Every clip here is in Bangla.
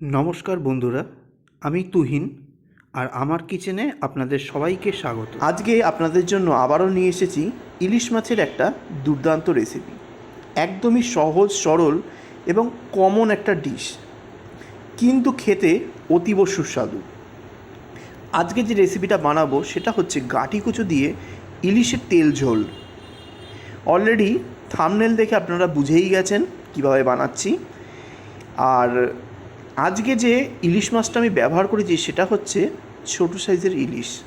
নমস্কার বন্ধুরা, আমি তুহিন আর আমার কিচেনে আপনাদের সবাইকে স্বাগত। আজকে আপনাদের জন্য আবারও নিয়ে এসেছি ইলিশ মাছের একটা দুর্দান্ত রেসিপি একদমই সহজ, সরল এবং কমন একটা ডিশ কিন্তু খেতে অতীব সুস্বাদু। আজকে যে রেসিপিটা বানাবো সেটা হচ্ছে গাঁটি কুচু দিয়ে ইলিশের তেল ঝোল। অলরেডি থামনেল দেখে আপনারা বুঝেই গেছেন কীভাবে বানাচ্ছি। আর আজকে যে ইলিশ মাছটা আমি ব্যবহার করেছি সেটা হচ্ছে ছোটো সাইজের ইলিশ।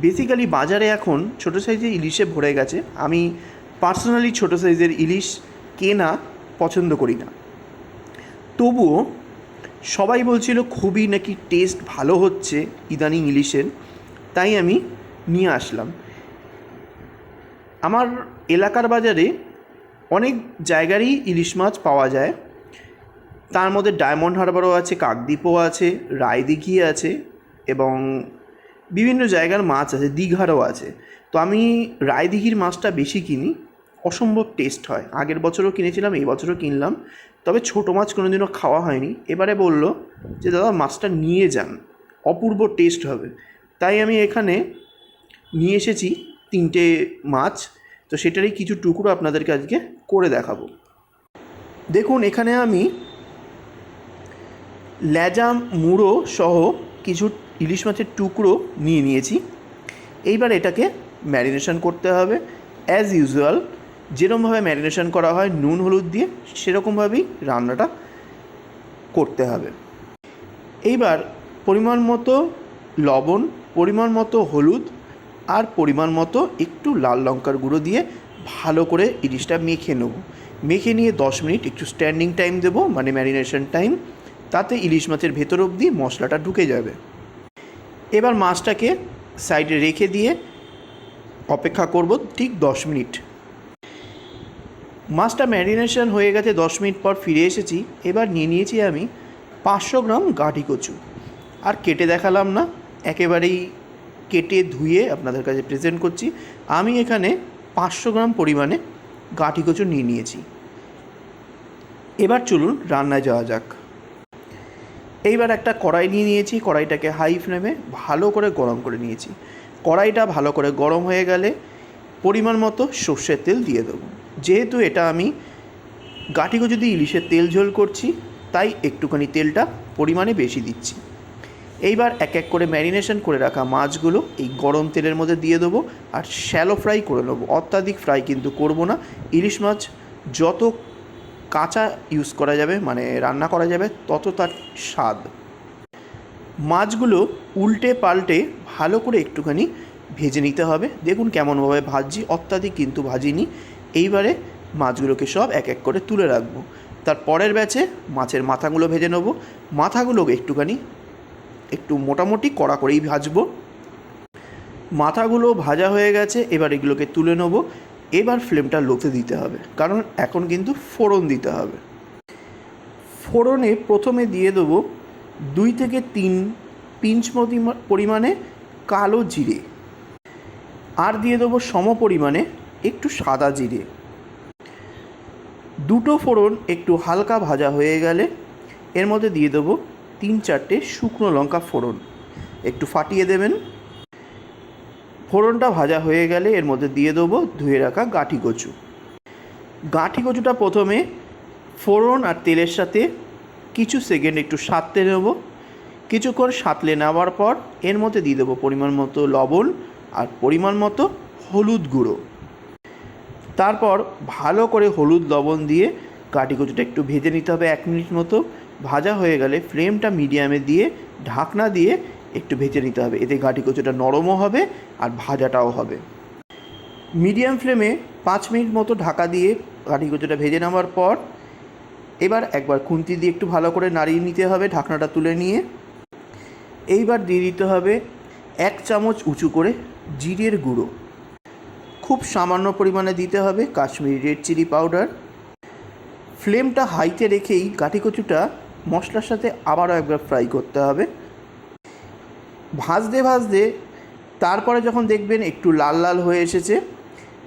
বেসিক্যালি বাজারে এখন ছোটো সাইজের ইলিশে ভরে গেছে। আমি পার্সোনালি ছোটো সাইজের ইলিশ কেনা পছন্দ করি না। তবুও সবাই বলছিল খুবই নাকি টেস্ট ভালো হচ্ছে ইদানিং ইলিশের। তাই আমি নিয়ে আসলাম। আমার এলাকার বাজারে অনেক জায়গারই ইলিশ মাছ পাওয়া যায়। তার মধ্যে ডায়মন্ড হারবারও আছে, কাকদ্বীপও আছে, রায়দিঘি আছে এবং বিভিন্ন জায়গার মাছ আছে, দীঘারও আছে। তো আমি রায়দিঘির মাছটা বেশি কিনি, অসম্ভব টেস্ট হয়। আগের বছরও কিনেছিলাম, এই বছরও কিনলাম, তবে ছোটো মাছ কোনোদিনও খাওয়া হয়নি। এবারে বলল যে, দাদা, মাছটা নিয়ে যান, অপূর্ব টেস্ট হবে। তাই আমি এখানে নিয়ে এসেছি তিনটে মাছ, তো সেটারই কিছু টুকরো আপনাদেরকে আজকে করে দেখাবো। দেখুন, এখানে আমি ল্যাজা মুড়ো সহ কিছু ইলিশ মাছের টুকরো নিয়ে নিয়েছি। এইবার এটাকে ম্যারিনেশন করতে হবে। অ্যাজ ইউজুয়াল যেরকমভাবে ম্যারিনেশন করা হয়, নুন, হলুদ দিয়ে সেরকমভাবেই রান্নাটা করতে হবে। এইবার পরিমাণ মতো লবণ, পরিমাণ মতো হলুদ আর পরিমাণ মতো একটু লাল লঙ্কার গুঁড়ো দিয়ে ভালো করে ইলিশটা মেখে নেব। মেখে নিয়ে দশ মিনিট একটু স্ট্যান্ডিং টাইম দেবো মানে ম্যারিনেশন টাইম তাতে ইলিশ মাছের ভেতর অবধি মশলাটা ঢুকে যাবে। এবার মাছটাকে সাইডে রেখে দিয়ে অপেক্ষা করব ঠিক দশ মিনিট। মাছটা ম্যারিনেশন হয়ে গেছে দশ মিনিট পর ফিরে এসেছি। এবার নিয়ে নিয়েছি আমি পাঁচশো গ্রাম গাঁটি কচু। আর কেটে দেখালাম না, একেবারেই কেটে ধুয়ে আপনাদের কাছে প্রেজেন্ট করছি। আমি এখানে পাঁচশো গ্রাম পরিমাণে গাঁটি কচু নিয়ে নিয়েছি। এবার চলুন রান্নায় যাওয়া যাক। এইবার একটা কড়াই নিয়ে নিয়েছি, কড়াইটাকে হাই ফ্লেমে ভালো করে গরম করে নিয়েছি। কড়াইটা ভালো করে গরম হয়ে গেলে পরিমাণ মতো সর্ষের তেল দিয়ে দেবো। যেহেতু এটা আমি কচু দিয়ে ইলিশের তেল ঝোল করছি, তাই একটুখানি তেলটা পরিমাণে বেশি দিচ্ছি। এইবার এক এক করে ম্যারিনেশন করে রাখা মাছগুলো এই গরম তেলের মধ্যে দিয়ে দেবো আর শ্যালো ফ্রাই করে নেব। অত্যাধিক ফ্রাই কিন্তু করব না। ইলিশ মাছ যত কাঁচা ইউজ করা যাবে মানে রান্না করা যাবে, তত তার স্বাদ। মাছগুলো উল্টে পাল্টে ভালো করে একটুখানি ভেজে নিতে হবে। দেখুন কেমনভাবে ভাজছি, অত্যাধিক কিন্তু ভাজিনি। এইবারে মাছগুলোকে সব এক এক করে তুলে রাখব। তার পরের ব্যাচে মাছের মাথাগুলো ভেজে নেব। মাথাগুলো একটুখানি, একটু মোটামুটি কড়া করেই ভাজবো। মাথাগুলো ভাজা হয়ে গেছে, এবার এগুলোকে তুলে নেব। এবার ফ্লেমটা লোতে দিতে হবে, কারণ এখন কিন্তু ফোড়ন দিতে হবে। ফোড়নে প্রথমে দিয়ে দেবো দুই থেকে তিন পিঞ্চ পরিমাণে কালো জিরে। আর দিয়ে দেবো সম পরিমাণে একটু সাদা জিরে। দুটো ফোড়ন একটু হালকা ভাজা হয়ে গেলে এর মধ্যে দিয়ে দেবো তিন চারটে শুকনো লঙ্কা ফোড়ন। একটু ফাটিয়ে দেবেন। ফোড়নটা ভাজা হয়ে গেলে এর মধ্যে দিয়ে দেবো ধুয়ে রাখা গাঁঠি কচু। গাঁঠি কচুটা প্রথমে ফোড়ন আর তেলের সাথে কিছু সেকেন্ড একটু সাঁততে নেব। কিছুক্ষণ সাঁতলে নেওয়ার পর এর মধ্যে দিয়ে দেবো পরিমাণ মতো লবণ আর পরিমাণ মতো হলুদ গুঁড়ো। তারপর ভালো করে হলুদ লবণ দিয়ে কাটি কচুটা একটু ভেজে নিতে হবে এক মিনিট মতো। ভাজা হয়ে গেলে ফ্লেমটা মিডিয়ামে দিয়ে ঢাকনা দিয়ে একটু ভেজে নিতে হবে। এতে গাঁটি কচুটা নরমও হবে আর ভাজাটাও হবে। মিডিয়াম ফ্লেমে পাঁচ মিনিট মতো ঢাকা দিয়ে গাঁটি কচুটা ভেজে নেওয়ার পর এবার একবার খুন্তি দিয়ে একটু ভালো করে নাড়িয়ে নিতে হবে, ঢাকনাটা তুলে নিয়ে। এইবার দিয়ে দিতে হবে এক চামচ উঁচু করে জিরের গুঁড়ো। খুব সামান্য পরিমাণে দিতে হবে কাশ্মীরি রেড চিলি পাউডার। ফ্লেমটা হাইতে রেখেই গাঁটি কচুটা মশলার সাথে আবারও একবার ফ্রাই করতে হবে। ভাজতে ভাজতে তারপরে যখন দেখবেন একটু লাল লাল হয়ে এসেছে,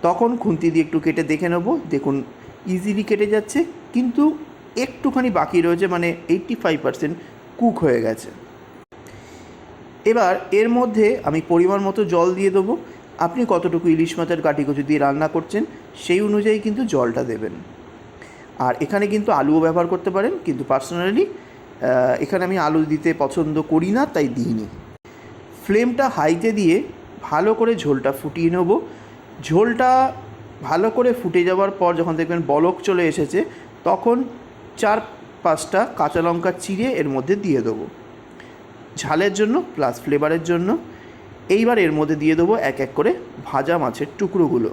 তখন খুন্তি দিয়ে একটু কেটে দেখে নেব। দেখুন ইজিলি কেটে যাচ্ছে, কিন্তু একটুখানি বাকি রয়েছে মানে এইট্টি ফাইভ পার্সেন্ট কুক হয়ে গেছে। এবার এর মধ্যে আমি পরিমাণ মতো জল দিয়ে দেবো। আপনি কতটুকু ইলিশ মাছের গাটি কচু দিয়ে রান্না করছেন, সেই অনুযায়ী কিন্তু জলটা দেবেন। আর এখানে কিন্তু আলুও ব্যবহার করতে পারেন, কিন্তু পার্সোনালি এখানে আমি আলু দিতে পছন্দ করি না, তাই দিইনি। ফ্লেমটা হাইতে দিয়ে ভালো করে ঝোলটা ফুটিয়ে নেব। ঝোলটা ভালো করে ফুটে যাওয়ার পর যখন দেখবেন বলক চলে এসেছে, তখন চার পাঁচটা কাঁচা লঙ্কা চিড়ে এর মধ্যে দিয়ে দেবো। ঝালের জন্য প্লাস ফ্লেভারের জন্য। এইবার এর মধ্যে দিয়ে দেবো এক এক করে ভাজা মাছের টুকরোগুলো।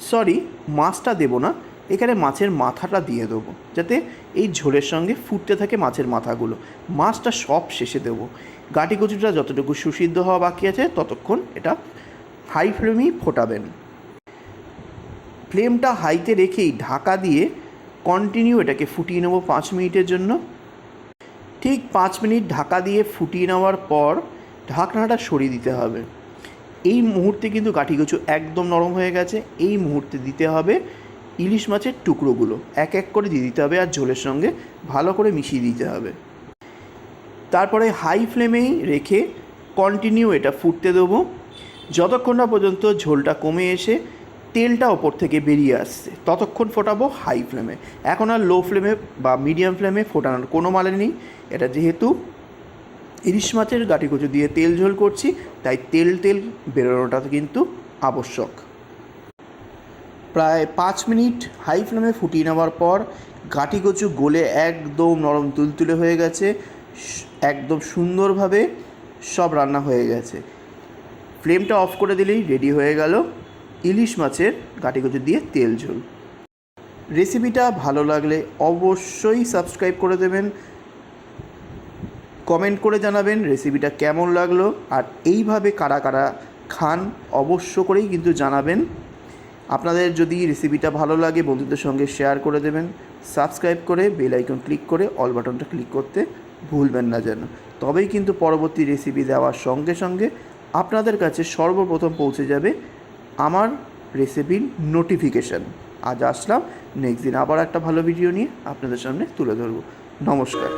সরি মাছটা দেবো না। এখানে মাছের মাথাটা দিয়ে দেবো, যাতে এই ঝোলের সঙ্গে ফুটতে থাকে মাছের মাথাগুলো। মাছটা সব শেষে দেবো। গাটি কচুটা যতটুকু সুসিদ্ধ হওয়া বাকি আছে, ততক্ষণ এটা হাই ফ্লেমেই ফোটাবেন। ফ্লেমটা হাইতে রেখেই ঢাকা দিয়ে কন্টিনিউ এটাকে ফুটিয়ে নেব পাঁচ মিনিটের জন্য। ঠিক পাঁচ মিনিট ঢাকা দিয়ে ফুটিয়ে নেওয়ার পর ঢাকনাটা সরিয়ে দিতে হবে। এই মুহূর্তে কিন্তু গাঠি কচু একদম নরম হয়ে গেছে। এই মুহূর্তে দিতে হবে ইলিশ মাছের টুকরোগুলো এক এক করে দিয়ে দিতে হবে আর ঝোলের সঙ্গে ভালো করে মিশিয়ে দিতে হবে। তারপরে হাই ফ্লেমেই রেখে কন্টিনিউ এটা ফুটতে দেবো। যতক্ষণ না পর্যন্ত ঝোলটা কমে এসে তেলটা ওপর থেকে বেরিয়ে আসছে, ততক্ষণ ফোটাবো হাই ফ্লেমে। এখন আর লো ফ্লেমে বা মিডিয়াম ফ্লেমে ফোটানোর কোনো মানে নেই। এটা যেহেতু ইলিশ মাছের গাটি কচু দিয়ে তেল ঝোল করছি, তাই তেল তেল বেরোনোটা কিন্তু আবশ্যক। প্রায় পাঁচ মিনিট হাই ফ্লেমে ফুটিয়ে নেওয়ার পর গাটি কচু গলে একদম নরম তুলতুলে হয়ে গেছে একদম সুন্দরভাবে সব রান্না হয়ে গেছে। ফ্লেমটা অফ করে দিলেই রেডি হয়ে গেল ইলিশ মাছের গাটি কচু দিয়ে তেল ঝোল। রেসিপিটা ভালো লাগলে অবশ্যই সাবস্ক্রাইব করে দেবেন। কমেন্ট করে জানাবেন রেসিপিটা কেমন লাগল। আর এইভাবে কারা কারা খান অবশ্য করেই কিন্তু জানাবেন। আপনাদের যদি রেসিপিটা ভালো লাগে, বন্ধুদের সঙ্গে শেয়ার করে দেবেন। সাবস্ক্রাইব করে বেল আইকন ক্লিক করে অল বাটনটা ক্লিক করতে ভুলবেন না যেন। তবেই কিন্তু পরবর্তী রেসিপি দেওয়ার সঙ্গে সঙ্গে আপনাদের কাছে সর্বপ্রথম পৌঁছে যাবে আমার রেসিপির নোটিফিকেশান আজ আসলাম নেক্সট দিন আবার একটা ভালো ভিডিও নিয়ে আপনাদের সামনে তুলে ধরবো। নমস্কার।